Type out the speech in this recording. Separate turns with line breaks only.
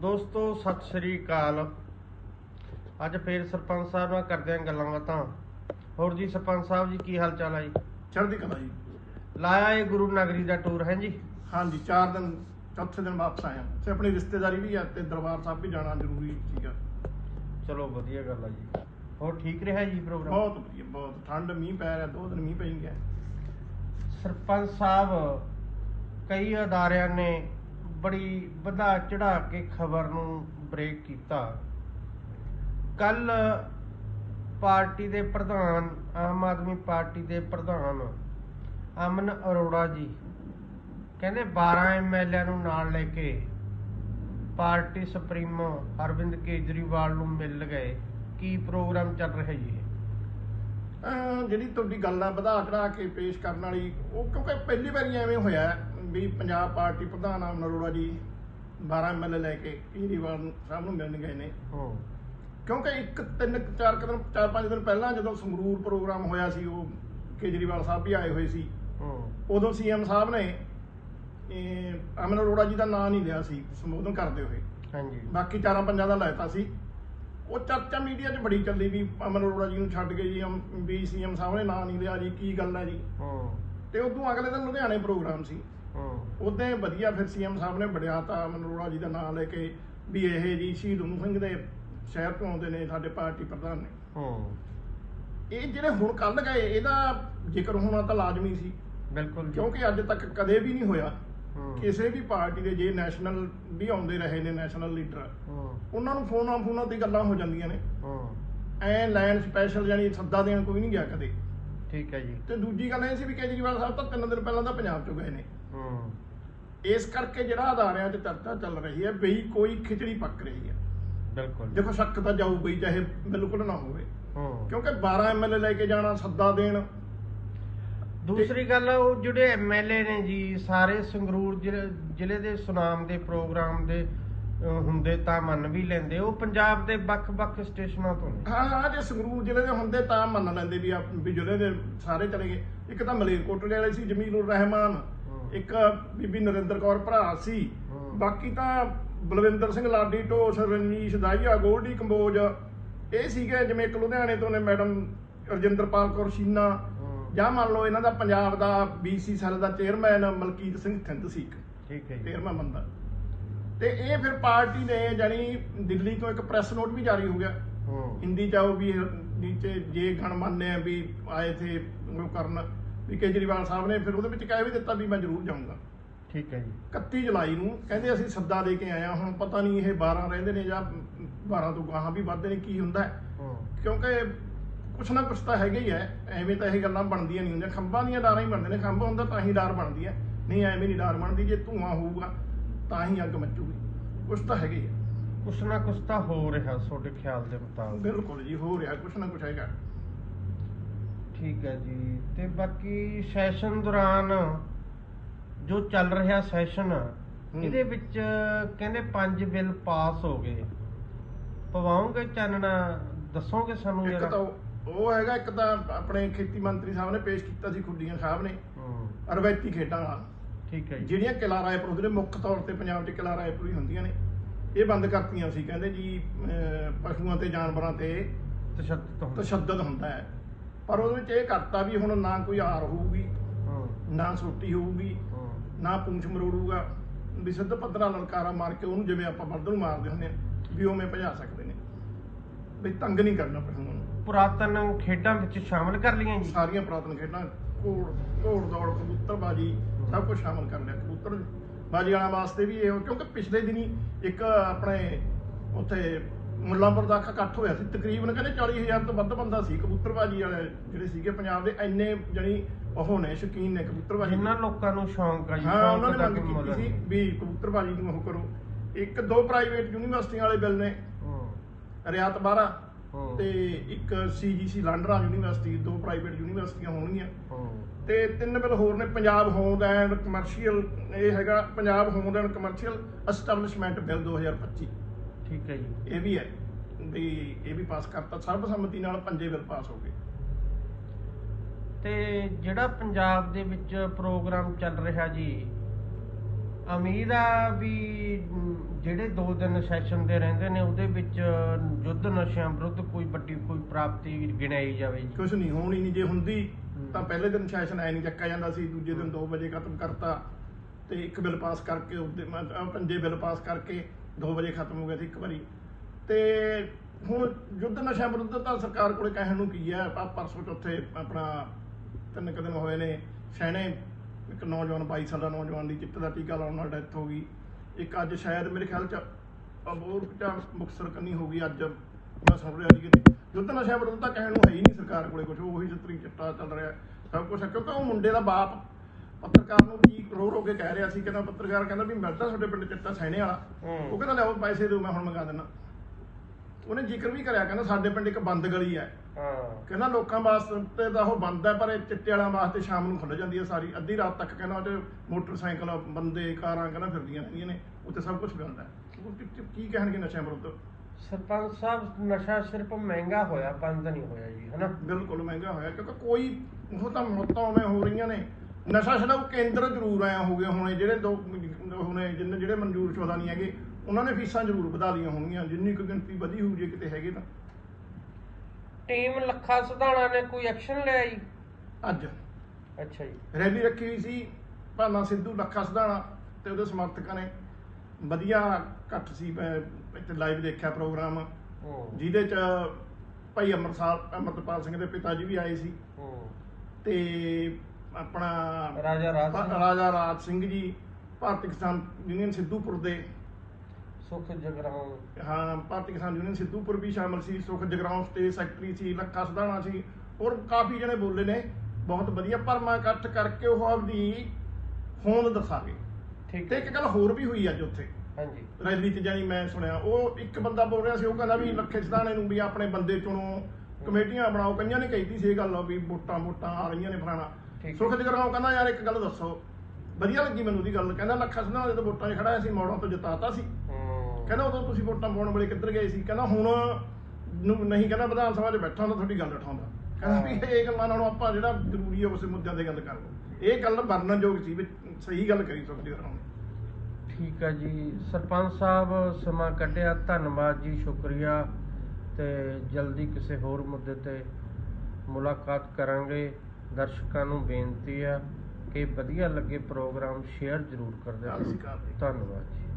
ਦੋਸਤੋ ਸਤਿ ਸ੍ਰੀ ਅਕਾਲ। ਅੱਜ ਫੇਰ ਸਰਪੰਚ ਸਾਹਿਬ ਨਾਲ ਕਰਦੇ ਆਂ ਗੱਲਾਂ ਬਾਤਾਂ। ਹੋਰ ਜੀ ਸਰਪੰਚ ਸਾਹਿਬ ਜੀ ਕੀ ਹਾਲ ਚਾਲ ਹੈ ਜੀ?
ਚੜ੍ਹਦੀ ਕਲਾ ਜੀ।
ਲਾਇਆ ਇਹ ਗੁਰੂ ਨਗਰੀ ਦਾ ਟੂਰ ਹੈ ਜੀ?
ਹਾਂਜੀ 4 ਦਿਨ ਚੌਥੇ ਦਿਨ ਵਾਪਸ ਆਇਆ। ਤੇ ਆਪਣੀ ਰਿਸ਼ਤੇਦਾਰੀ ਵੀ ਆ ਤੇ ਦਰਬਾਰ ਸਾਹਿਬ ਵੀ ਜਾਣਾ ਜ਼ਰੂਰੀ ਸੀਗਾ
ਚਲੋ ਵਧੀਆ ਗੱਲ ਹੈ ਜੀ। ਹੋਰ ਠੀਕ ਰਿਹਾ ਜੀ ਪ੍ਰੋਗਰਾਮ?
ਬਹੁਤ ਵਧੀਆ ਬਹੁਤ। ਠੰਡ ਮੀਂਹ ਪੈ ਰਿਹਾ ਦੋ ਦਿਨ ਮੀਂਹ ਪਈ ਗਿਆ।
ਸਰਪੰਚ ਸਾਹਿਬ ਕਈ ਅਦਾਰਿਆਂ ਨੇ ਬੜੀ ਵਧਾ ਚੜਾ ਕੇ ਖਬਰ ਨੂੰ ਬ੍ਰੇਕ ਕੀਤਾ। ਕੱਲ ਪਾਰਟੀ ਦੇ ਪ੍ਰਧਾਨ, ਆਮ ਆਦਮੀ ਪਾਰਟੀ ਦੇ ਪ੍ਰਧਾਨ ਅਮਨ ਅਰੋੜਾ ਜੀ ਕਹਿੰਦੇ 12 ਐਮਐਲਏ ਨੂੰ ਨਾਲ ਲੈ ਕੇ ਪਾਰਟੀ ਸੁਪਰੀਮੋ ਅਰਵਿੰਦ ਕੇਜਰੀਵਾਲ ਨੂੰ ਮਿਲ ਗਏ। ਕੀ ਪ੍ਰੋਗਰਾਮ ਚੱਲ ਰਿਹਾ ਜੀ
ਜਿਹੜੀ ਤੁਹਾਡੀ ਗੱਲ ਆ ਵਧਾ ਚੜਾ ਕੇ ਪੇਸ਼ ਕਰਨ ਵਾਲੀ, ਉਹ ਕਿਉਂਕਿ ਪਹਿਲੀ ਵਾਰੀ ਐਵੇਂ ਹੋਇਆ ਵੀ ਪੰਜਾਬ ਪਾਰਟੀ ਪ੍ਰਧਾਨ ਅਮਨ ਅਰੋੜਾ ਜੀ 12 ਐਮਐਲਏ ਲੈ ਕੇ ਕੇਜਰੀਵਾਲ ਨੂੰ ਸਾਹਿਬ ਨੂੰ ਮਿਲਣ ਗਏ ਨੇ।
ਹੂੰ।
ਕਿਉਂਕਿ ਇੱਕ ਤਿੰਨ ਚਾਰ ਕੁ ਦਿਨ ਚਾਰ ਪੰਜ ਦਿਨ ਪਹਿਲਾਂ ਜਦੋਂ ਸੰਗਰੂਰ ਪ੍ਰੋਗਰਾਮ ਹੋਇਆ ਸੀ ਉਹ ਕੇਜਰੀਵਾਲ ਸਾਹਿਬ ਵੀ ਆਏ ਹੋਏ ਸੀ। ਉਦੋਂ ਸੀਐਮ ਸਾਹਿਬ ਨੇ ਇਹ ਅਮਨ ਅਰੋੜਾ ਜੀ ਦਾ ਨਾਂ ਨਹੀਂ ਲਿਆ ਸੀ ਸੰਬੋਧਨ ਕਰਦੇ ਹੋਏ।
ਹਾਂਜੀ।
ਬਾਕੀ ਚਾਰਾਂ ਪੰਜਾਂ ਦਾ ਲੈਤਾ ਸੀ। ਉਹ ਚਰਚਾ ਮੀਡੀਆ 'ਚ ਬੜੀ ਚੱਲੀ ਵੀ ਅਮਨ ਅਰੋੜਾ ਜੀ ਨੂੰ ਛੱਡ ਕੇ ਜੀ ਵੀ ਸੀਐਮ ਸਾਹਿਬ ਨੇ ਨਾਂ ਨਹੀਂ ਲਿਆ ਜੀ ਕੀ ਗੱਲ ਹੈ ਜੀ?
ਹੂੰ।
ਤੇ ਉਦੋਂ ਅਗਲੇ ਦਿਨ ਲੁਧਿਆਣੇ ਪ੍ਰੋਗਰਾਮ ਸੀ।
ਹੀ।
ਵਧੀਆ ਫਿਰ ਸੀਐਮ ਸਾਹਿਬ ਨੇ ਵਡਿਆਤਾ ਅਮਨ ਅਰੋੜਾ ਜੀ ਦਾ ਨਾਂ ਲੈ ਕੇ ਵੀ ਇਹ ਜੀ ਸ਼ਹੀਦ ਊਧਮ ਸਿੰਘ ਦੇ ਸ਼ਹਿਰ ਤੋਂ ਆਉਂਦੇ ਨੇ ਸਾਡੇ ਪਾਰਟੀ ਪ੍ਰਧਾਨ ਨੇ।
ਹੂੰ।
ਇਹ ਜਿਹੜੇ ਹੁਣ ਕੱਲ ਗਏ ਇਹਦਾ ਜ਼ਿਕਰ ਹੋਣਾ ਤਾਂ ਲਾਜ਼ਮੀ ਸੀ।
ਬਿਲਕੁਲ
ਕਿਉਂਕਿ ਅੱਜ ਤੱਕ ਕਦੇ ਵੀ ਨਹੀਂ ਹੋਇਆ ਕਿਸੇ ਵੀ ਪਾਰਟੀ ਦੇ ਜੇ ਨੈਸ਼ਨਲ ਵੀ ਆਉਂਦੇ ਰਹੇ ਨੇ ਨੈਸ਼ਨਲ ਲੀਡਰ।
ਹੂੰ,
ਉਹਨਾਂ ਨੂੰ ਫੋਨਾਂ ਫੋਨਾਂ ਤੇ ਗੱਲਾਂ ਹੋ ਜਾਂਦੀਆਂ ਨੇ।
ਹੂੰ,
ਐ ਲਾਈਨ ਸਪੈਸ਼ਲ ਜਾਨੀ ਸੱਦਾ ਦੇਣ ਕੋਈ ਨਹੀਂ ਗਿਆ ਕਦੇ।
ਠੀਕ ਹੈ ਜੀ।
ਤੇ ਦੂਜੀ ਗੱਲ ਇਹ ਸੀ ਵੀ ਕੇਜਰੀਵਾਲ ਸਾਹਿਬ ਤਾਂ ਤਿੰਨ ਦਿਨ ਪਹਿਲਾਂ ਤਾਂ ਪੰਜਾਬ ਚੋਂ ਗਏ ਨੇ। ਇਸ ਕਰਕੇ ਜਿਹੜਾ ਅਦਾਰਿਆਂ 'ਚ ਚਰਚਾ ਚੱਲ ਰਹੀ ਹੈ ਵੀ ਕੋਈ ਖਿਚੜੀ ਪੱਕ ਰਹੀ ਹੈ।
ਬਿਲਕੁਲ।
ਦੇਖੋ ਸ਼ੱਕ ਤਾਂ ਜਾਊਗਾ ਹੀ ਚਾਹੇ ਬਿਲਕੁਲ ਨਾ ਹੋਵੇ। ਕਿਉਂਕਿ 12 ਐਮਐਲਏ ਲੈ ਕੇ ਜਾਣਾ ਸੱਦਾ ਦੇਣ।
ਦੂਸਰੀ ਗੱਲ ਉਹ ਜਿਹੜੇ ਐਮਐਲਏ ਨੇ ਜੀ ਸਾਰੇ ਸੰਗਰੂਰ ਜ਼ਿਲ੍ਹੇ ਦੇ ਸੁਨਾਮ ਦੇ ਪ੍ਰੋਗਰਾਮ ਦੇ ਹੁੰਦੇ ਤਾਂ ਮੰਨ ਵੀ ਲੈਂਦੇ। ਉਹ ਪੰਜਾਬ ਦੇ ਵੱਖ-ਵੱਖ ਸਟੇਸ਼ਨਾਂ ਤੋਂ ਨੇ।
ਹਾਂ ਹਾਂ ਜੇ ਸੰਗਰੂਰ ਜ਼ਿਲ੍ਹੇ ਦੇ ਹੁੰਦੇ ਤਾਂ ਮੰਨ ਲੈਂਦੇ ਵੀ ਆ ਵੀ ਜ਼ਿਲ੍ਹੇ ਦੇ ਸਾਰੇ ਚਲੇ ਗਏ। ਇੱਕ ਤਾਂ ਮਲੇਰਕੋਟਲੇ ਵਾਲੇ ਸੀ ਜਮੀਲੁਰ ਰਹਿਮਾਨ। ਇੱਕ ਬੀਬੀ ਨਰਿੰਦਰ ਕੌਰ ਭਰਾ ਸੀ। ਬਾਕੀ ਤਾਂ ਬਲਵਿੰਦਰ ਸਿੰਘ ਲਾਡੀ ਢੋਸ ਰਣਜੀਤ ਦਾਈਆ ਗੋਲਡੀ ਕੰਬੋਜ ਇਹ ਸੀਗੇ ਜਿਵੇਂ ਇੱਕ ਲੁਧਿਆਣੇ ਤੋਂ ਨੇ ਮੈਡਮ ਰਜਿੰਦਰਪਾਲ ਕੌਰ ਸ਼ੀਨਾ। ਜਾਂ ਮੰਨ ਲਓ ਇਹਨਾਂ ਦਾ ਪੰਜਾਬ ਦਾ ਬੀਸੀ ਸੈੱਲ ਦਾ ਚੇਅਰਮੈਨ ਮਲਕੀਤ ਸਿੰਘ ਥਿੰਦ ਸੀ ਇੱਕ।
ਠੀਕ ਹੈ
ਤੇਰਵਾਂ ਬੰਦਾ ਤੇ ਇਹ ਫਿਰ ਪਾਰਟੀ ਨੇ ਜਾਨੀ ਦਿੱਲੀ ਤੋਂ ਇੱਕ ਪ੍ਰੈਸ ਨੋਟ ਵੀ ਜਾਰੀ ਹੋ ਗਿਆ। ਹਿੰਦੀ ਚ ਉਹ ਵੀ ਨੀਚੇ ਜੇ ਗਣ ਮੰਨਦੇ ਆ ਵੀ ਆਏ ਥੇ ਉਹ ਕਰਨ। ਵੀ ਕੇਜਰੀਵਾਲ ਸਾਹਿਬ ਨੇ ਫਿਰ ਉਹਦੇ ਵਿੱਚ ਕਹਿ ਵੀ ਦਿੱਤਾ ਵੀ ਮੈਂ ਜ਼ਰੂਰ ਜਾਊਂਗਾ।
ਠੀਕ ਹੈ ਜੀ।
31 ਜੁਲਾਈ ਨੂੰ ਕਹਿੰਦੇ ਅਸੀਂ ਸੱਦਾ ਦੇ ਕੇ ਹਾਂ ਹੁਣ ਪਤਾ ਨਹੀਂ ਇਹ 12 ਰਹਿੰਦੇ ਨੇ ਜਾਂ 12 ਤੋਂ ਗਾਹਾਂ ਵੀ ਵੱਧਦੇ ਨੇ ਕੀ ਹੁੰਦਾ ਕਿਉਂਕਿ ਕੁਛ ਨਾ ਕੁਛ ਤਾਂ ਹੈਗਾ ਹੀ ਹੈ ਐਵੇਂ ਤਾਂ ਇਹ ਗੱਲਾਂ ਬਣਦੀਆਂ ਨਹੀਂ ਹੁੰਦੀਆਂ। ਖੰਭਾਂ ਦੀਆਂ ਡਾਰਾਂ ਹੀ ਬਣਦੇ ਨੇ ਖੰਭ ਹੁੰਦਾ ਤਾਂ ਹੀ ਡਾਰ ਬਣਦੀ ਹੈ। ਨਹੀਂ ਐਵੇਂ ਨਹੀਂ ਡਾਰ ਬਣਦੀ ਜੇ ਧੂਆਂ ਹੋਊਗਾ ਤਾਂ ਹੀ ਅੱਗ ਮੱਚੂਗੀ। ਕੁਛ ਤਾਂ ਹੈਗਾ ਹੀ ਹੈ।
ਕੁਛ ਨਾ ਕੁਛ ਤਾਂ ਹੋ ਰਿਹਾ ਤੁਹਾਡੇ ਖਿਆਲ ਦੇ ਮੁਤਾਬਕ।
ਬਿਲਕੁਲ ਜੀ ਹੋ ਰਿਹਾ ਕੁਛ ਨਾ ਕੁਛ ਹੈਗਾ।
ਠੀਕ ਹੈ ਜੀ। ਤੇ ਬਾਕੀ ਸੈਸ਼ਨ ਦੌਰਾਨ ਜੋ ਚੱਲ ਰਿਹਾ ਸੈਸ਼ਨ ਇਹਦੇ ਵਿੱਚ ਕਹਿੰਦੇ ਪੰਜ ਬਿੱਲ ਪਾਸ ਹੋ ਗਏ। ਪਵਾਉਂਗੇ ਚਾਨਣਾ? ਦੱਸੋਗੇ ਸਾਨੂੰ
ਇੱਕ ਤਾਂ ਉਹ- ਹੈਗਾ ਇੱਕ ਤਾਂ ਆਪਣੇ ਖੇਤੀ ਮੰਤਰੀ ਸਾਹਿਬ ਨੇ ਪੇਸ਼ ਕੀਤਾ ਸੀ ਖੁੱਡੀਆਂ ਸਾਹਿਬ ਨੇ।
ਹੂੰ।
ਰਵਾਇਤੀ ਖੇਡਾਂ
ਠੀਕ ਹੈ ਜੀ।
ਜਿਹੜੀਆਂ ਕਿਲਾ ਰਾਏਪੁਰ ਦੇ ਮੁੱਖ ਤੌਰ ਤੇ ਪੰਜਾਬ 'ਚ ਕਿਲਾ ਰਾਏਪੁਰ ਹੀ ਹੁੰਦੀਆਂ ਨੇ। ਇਹ ਬੰਦ ਕਰਤੀਆਂ ਸੀ ਕਹਿੰਦੇ ਜੀ ਪਸ਼ੂਆਂ ਤੇ ਜਾਨਵਰਾਂ ਤੇ
ਤਸ਼ੱਦਦ ਹੁੰਦਾ
ਹੈ। ਪਰ ਉਹਦੇ ਵਿੱਚ ਇਹ ਕਰਤਾ ਵੀ ਹੁਣ ਨਾ ਕੋਈ ਆਰ ਹੋਊਗੀ
ਹੂੰ।
ਨਾ ਸੋਟੀ ਹੋਊਗੀ
ਹੂੰ।
ਨਾ ਪੂੰਛ ਮਰੋੜੂਗਾ। ਵੀ ਸਿੱਧ ਪੱਧਰਾ ਲਲਕਾਰਾ ਮਾਰ ਕੇ ਉਹਨੂੰ ਜਿਵੇਂ ਆਪਾਂ ਬਲਦ ਨੂੰ ਮਾਰਦੇ ਹੁੰਦੇ ਆ ਵੀ ਉਵੇਂ ਭਜਾ ਸਕਦੇ ਨੇ। ਵੀ ਤੰਗ ਨਹੀਂ ਕਰਨਾ ਪਸ਼ੂਆਂ ਨੂੰ
ਪੁਰਾਤਨ ਖੇਡਾਂ ਵਿੱਚ ਸ਼ਾਮਲ ਕਰ ਲਈਆਂ ਜੀ?
ਸਾਰੀਆਂ ਪੁਰਾਤਨ ਖੇਡਾਂ ਘੋੜ ਘੋੜ ਦੌੜ ਕਬੂਤਰਬਾਜੀ ਸਭ ਕੁਝ ਸ਼ਾਮਲ ਕਰ ਲਿਆ ਕਬੂਤਰ ਬਾਜੀ ਵਾਲਿਆਂ ਵਾਸਤੇ ਵੀ ਇਹ ਕਿਉਂਕਿ ਪਿਛਲੇ ਦਿਨੀ ਇੱਕ ਆਪਣੇ ਉੱਥੇ ਮੁੱਲਾਂਪੁਰ ਦਾ ਇਕੱਠ ਹੋਇਆ ਸੀ। ਤਕਰੀਬਨ ਕਹਿੰਦੇ 40000 ਤੋਂ ਵੱਧ ਬੰਦਾ ਸੀ ਕਬੂਤਰਬਾਜੀ ਵਾਲੇ ਜਿਹੜੇ ਸੀਗੇ ਪੰਜਾਬ ਦੇ ਇੰਨੇ ਜਣੀ ਉਹ ਨੇ ਸ਼ੌਕੀਨ ਨੇ ਕਬੂਤਰਬਾਜੀ।
ਜਿਨ੍ਹਾਂ ਲੋਕਾਂ ਨੂੰ ਸ਼ੌਂਕ ਆ ਜੀ
ਹਾਂ ਉਹਨਾਂ ਨੇ ਮੰਗ ਕੀਤੀ ਸੀ। ਵੀ ਕਬੂਤਰਬਾਜੀ ਨੂੰ ਉਹ ਕਰੋ। ਇੱਕ ਦੋ ਪ੍ਰਾਈਵੇਟ ਯੂਨੀਵਰਸਿਟੀਆਂ ਵਾਲੇ ਬਿੱਲ ਨੇ।
ਹੂੰ।
ਰਿਆਤ ਬਾਰਾ
ਹੂੰ।
ਤੇ ਇੱਕ ਸੀਜੀਸੀ ਲਾਂਡਰਾ ਯੂਨੀਵਰਸਿਟੀ ਦੋ ਪ੍ਰਾਈਵੇਟ ਯੂਨੀਵਰਸਿਟੀਆਂ ਹੋਣਗੀਆਂ।
ਹੂੰ।
ਤੇ ਤਿੰਨ ਬਿੱਲ ਹੋਰ ਨੇ ਪੰਜਾਬ ਹੋਮ ਐਂਡ ਕਮਰਸ਼ੀਅਲ ਇਹ ਹੈਗਾ Punjab home and commercial establishment bill 2025
ਠੀਕ ਹੈ ਜੀ।
ਇਹ ਵੀ ਹੈ ਵੀ ਇਹ ਵੀ ਪਾਸ ਕਰਤਾ। ਸਰਬਸੰਮਤੀ ਨਾਲ ਪੰਜੇ ਬਿੱਲ ਪਾਸ ਹੋ ਗਏ।
ਤੇ ਜਿਹੜਾ ਪੰਜਾਬ ਦੇ ਵਿੱਚ ਪ੍ਰੋਗਰਾਮ ਚੱਲ ਰਿਹਾ ਜੀ ਉਮੀਦ ਆ ਵੀ ਜਿਹੜੇ ਦੋ ਦਿਨ ਸੈਸ਼ਨ ਦੇ ਰਹਿੰਦੇ ਨੇ ਉਹਦੇ ਵਿੱਚ ਯੁੱਧ ਨਸ਼ਿਆਂ ਵਿਰੁੱਧ ਕੋਈ ਵੱਡੀ ਕੋਈ ਪ੍ਰਾਪਤੀ ਗਿਣਾਈ ਜਾਵੇ ਜੀ।
ਕੁਝ ਨਹੀਂ ਹੋਣੀ ਨਹੀਂ। ਜੇ ਹੁੰਦੀ। ਤਾਂ ਪਹਿਲੇ ਦਿਨ ਸੈਸ਼ਨ ਐ ਨਹੀਂ ਚੱਕਿਆ ਜਾਂਦਾ ਸੀ। ਦੂਜੇ ਦਿਨ 2 ਵਜੇ ਖਤਮ ਕਰਤਾ ਤੇ ਇੱਕ ਬਿੱਲ ਪਾਸ ਕਰਕੇ ਉਹਦੇ ਮ- ਅਹ ਪੰਜੇ ਬਿੱਲ ਪਾਸ ਕਰਕੇ 2 ਵਜੇ ਖਤਮ ਹੋ ਗਿਆ ਸੀ ਇੱਕ ਵਾਰੀ। ਤੇ ਹੁਣ ਯੁੱਧ ਨਸ਼ਾ ਵਿਰੁੱਧ ਤਾਂ ਸਰਕਾਰ ਕੋਲੇ ਕਹਿਣ ਨੂੰ ਕੀ ਹੈ? ਆ ਪਰਸੋਂ ਚੌਥੇ ਆਪਣਾ ਤਿੰਨ ਕੁ ਦਿਨ ਹੋਏ ਨੇ। ਸੈਣੇ ਇੱਕ ਨੌਜਵਾਨ 22 ਸਾਲ ਦਾ ਨੌਜਵਾਨ ਦੀ ਚਿੱਟ ਦਾ ਟੀਕਾ ਲਾਉਣ ਨਾਲ ਡੈਥ ਹੋ ਗਈ। ਇੱਕ ਅੱਜ ਸ਼ਾਇਦ ਮੇਰੇ ਖਿਆਲ ਚ ਅਬੋਰ ਜਾਂ ਮੁਕਸਰ ਕੰਨੀ ਹੋ ਗਈ, ਅੱਜ ਮੈਂ ਸੁਣ ਰਿਹਾ ਸੀ ਕਿ ਯੁੱਧ ਨਸ਼ਾ ਵਿਰੁੱਧ ਤਾਂ ਕਹਿਣ ਨੂੰ ਹੈ ਹੀ ਨਹੀਂ ਸਰਕਾਰ ਕੋਲੇ ਕੁਝ ਉਹੀ ਸਤਰੀ ਚਿੱਟਾ ਚੱਲ ਰਿਹਾ। ਸਭ ਕੁਝ ਕਿਉਂਕਿ ਉਹ ਮੁੰਡੇ ਦਾ ਬਾਪ ਪੱਤਰਕਾਰ ਨੂੰ ਕੀ ਰੋ ਰੋ ਕੇ ਕਹਿ ਰਿਹਾ ਸੀ ਕਹਿੰਦਾ ਪੱਤਰਕਾਰ ਕਹਿੰਦਾ ਵੀ ਮਿਲਦਾ ਤੁਹਾਡੇ ਪਿੰਡ ਚਿੱਟਾ ਸੈਣੇ ਵਾਲਾ। ਉਹ ਕਹਿੰਦਾ ਲਿਆਓ ਪੈਸੇ ਦਿਓ ਮੈਂ ਹੁਣ ਮੰਗਾ ਦਿੰਦਾ ਉਹਨੇ ਜ਼ਿਕਰ ਵੀ ਕਰਿਆ ਕਹਿੰਦਾ ਸਾਡੇ ਪਿੰਡ ਇੱਕ ਬੰਦ ਗਲੀ ਹੈ। ਕਹਿੰਦਾ ਲੋਕਾਂ ਵਾਸਤੇ ਤਾਂ ਉਹ ਬੰਦ ਹੈ ਪਰ ਇਹ ਚਿੱਟੇ ਵਾਲਿਆਂ ਵਾਸਤੇ ਸ਼ਾਮ ਨੂੰ ਖੁੱਲ ਜਾਂਦੀ ਹੈ ਸਾਰੀ। ਅੱਧੀ ਰਾਤ ਤੱਕ ਕਹਿੰਦਾ ਉਹ ਮੋਟਰਸਾਈਕਲ ਬੰਦੇ ਕਾਰਾਂ ਕਹਿੰਦਾ ਫਿਰਦੀਆਂ ਰਹਿੰਦੀਆਂ ਨੇ। ਉੱਥੇ ਸਭ ਕੁਝ ਮਿਲਦਾ ਕੀ ਕਹਿਣਗੇ ਨਸ਼ਿਆਂ ਵਿਰੁੱਧ?
ਸਰਪੰਚ ਸਾਹਿਬ ਨਸ਼ਾ ਸਿਰਫ ਮਹਿੰਗਾ ਹੋਇਆ ਬੰਦ ਨਹੀਂ ਹੋਇਆ ਜੀ ਹਨਾ?
ਬਿਲਕੁਲ ਮਹਿੰਗਾ ਹੋਇਆ ਕਿਉਂਕਿ ਕੋਈ ਉਹ ਤਾਂ ਮੌਤਾਂ ਉਵੇਂ ਹੋ ਰਹੀਆਂ ਨੇ। ਨਸ਼ਾ ਛਡਾਊ ਕੇਂਦਰ ਜ਼ਰੂਰ ਆਇਆ ਹੋ ਗਏ ਹੁਣੇ ਜਿਹੜੇ ਦੋ ਹੁਣੇ ਜਿੰਨੇ ਜਿਹੜੇ ਮਨਜ਼ੂਰ ਸ਼ੁਦਾ ਨਹੀਂ ਹੈਗੇ ਉਹਨਾਂ ਨੇ ਫੀਸਾਂ ਜ਼ਰੂਰ ਵਧਾ ਲਈਆਂ ਹੋਣਗੀਆਂ ਜਿੰਨੀ ਕੁ ਗਿਣਤੀ ਵਧੀ ਹੋਊ ਜੇ ਕਿਤੇ ਹੈਗੇ ਤਾਂ।
ਟੀਮ ਲੱਖਾ ਸੁਧਾਣਾ ਨੇ ਕੋਈ ਐਕਸ਼ਨ ਲਿਆ ਜੀ?
ਅੱਜ।
ਅੱਛਾ ਜੀ।
ਰੈਲੀ ਰੱਖੀ ਹੋਈ ਸੀ ਭਾਨਾ ਸਿੱਧੂ ਲੱਖਾ ਸਧਾਣਾ ਤੇ ਉਹਦੇ ਸਮਰਥਕਾਂ ਨੇ ਵਧੀਆ ਇਕੱਠ ਸੀ ਇੱਥੇ ਲਾਈਵ ਦੇਖਿਆ ਪ੍ਰੋਗਰਾਮ। ਜਿਹਦੇ ਚ ਭਾਈ ਅੰਮ੍ਰਿਤਸਾਰ ਅੰਮ੍ਰਿਤਪਾਲ ਸਿੰਘ ਦੇ ਪਿਤਾ ਜੀ ਵੀ ਆਏ ਸੀ। ਤੇ ਆਪਣਾ
ਰਾਜਾ ਰਾਜ ਸਿੰਘ।
ਰਾਜਾ ਰਾਜ ਸਿੰਘ ਜੀ ਭਾਰਤੀ ਕਿਸਾਨ ਯੂਨੀਅਨ ਸਿੱਧੂਪੁਰ ਦੇ।
ਸੁਖ ਜਗਰਾਉਂ।
ਹਾਂ ਭਾਰਤੀ ਕਿਸਾਨ ਯੂਨੀਅਨ ਸਿੱਧੂਪੁਰ ਵੀ ਸ਼ਾਮਲ ਸੀ ਸੁਖ ਜਗਰਾਉਂ ਸਟੇਟ ਸੈਕਟਰੀ ਸੀ ਲੱਖਾ ਸਧਾਣਾ ਸੀ। ਔਰ ਕਾਫੀ ਜਣੇ ਬੋਲੇ ਨੇ ਬਹੁਤ ਵਧੀਆ ਪਰ ਮੈਂ ਇਕੱਠ ਕਰਕੇ ਉਹ ਆਪਦੀ ਹੋਂਦ ਦਰਸਾਵੇ
ਠੀਕ
ਤੇ ਇੱਕ ਗੱਲ ਹੋਰ ਵੀ ਹੋਈ ਅੱਜ ਉੱਥੇ।
ਹਾਂਜੀ।
ਰੈਲੀ 'ਚ ਜਾਨੀ ਮੈਂ ਸੁਣਿਆ ਉਹ ਇੱਕ ਬੰਦਾ ਬੋਲ ਰਿਹਾ ਸੀ ਉਹ ਕਹਿੰਦਾ ਵੀ ਲੱਖੇ ਸਧਾਣੇ ਨੂੰ ਵੀ ਆਪਣੇ ਬੰਦੇ ਚੁਣੋ ਕਮੇਟੀਆਂ ਬਣਾਓ ਕਈਆਂ ਨੇ ਕਹੀਤੀ ਸੀ ਇਹ ਗੱਲ ਵੀ ਵੋਟਾਂ ਵੋਟਾਂ ਆ ਰਹੀਆਂ ਨੇ ਫਲਾਣਾ।
ਠੀਕ
ਸੁਖ ਜਗਰਾਉਂ ਕਹਿੰਦਾ ਯਾਰ ਇੱਕ ਗੱਲ ਦੱਸੋ। ਵਧੀਆ ਲੱਗੀ ਮੈਨੂੰ ਦੀ ਗੱਲ। ਕਹਿੰਦਾ ਲੱਖਾ ਸਧਾਣਾ ਜਦੋਂ ਵੋਟਾਂ 'ਚ ਖੜਾ ਸੀ ਮੋੜਾਂ ਤੋਂ ਜਿਤਾਤਾ ਸੀ। ਕਹਿੰਦਾ ਉਦੋਂ ਤੁਸੀਂ ਵੋਟਾਂ ਪਾਉਣ ਵੇਲੇ ਕਿੱਧਰ ਗਏ ਸੀ? ਕਹਿੰਦਾ ਹੁਣ ਨੂੰ ਨਹੀਂ ਕਹਿੰਦਾ ਵਿਧਾਨ ਸਭਾ 'ਚ ਬੈਠਾ ਹੁੰਦਾ ਤੁਹਾਡੀ ਗੱਲ ਉਠਾਉਂਦਾ। ਕਹਿੰਦਾ ਵੀ ਇਹ ਗੱਲਾਂ ਨਾਲੋਂ ਆਪਾਂ ਜਿਹੜਾ ਜ਼ਰੂਰੀ ਹੈ ਉਸੇ ਮੁੱਦਿਆਂ ਤੇ ਗੱਲ ਕਰ ਲਓ। ਇਹ ਗੱਲ ਵਰਣਨਯੋਗ ਸੀ ਵੀ ਸਹੀ ਗੱਲ ਕਰੀ ਸੁਖ ਜਗਰਾਉਂ ਨੇ
ਠੀਕ ਹੈ ਜੀ। ਸਰਪੰਚ ਸਾਹਿਬ ਸਮਾਂ ਕੱਢਿਆ। ਧੰਨਵਾਦ ਜੀ ਸ਼ੁਕਰੀਆ। ਤੇ ਜਲਦੀ ਕਿਸੇ ਹੋਰ ਮੁੱਦੇ ਤੇ ਮੁਲਾਕਾਤ ਕਰਾਂਗੇ। ਦਰਸ਼ਕਾਂ ਨੂੰ ਬੇਨਤੀ ਆ ਕਿ ਵਧੀਆ ਲੱਗੇ ਪ੍ਰੋਗਰਾਮ ਸ਼ੇਅਰ ਜ਼ਰੂਰ ਕਰ
ਜੀ।
ਧੰਨਵਾਦ ਜੀ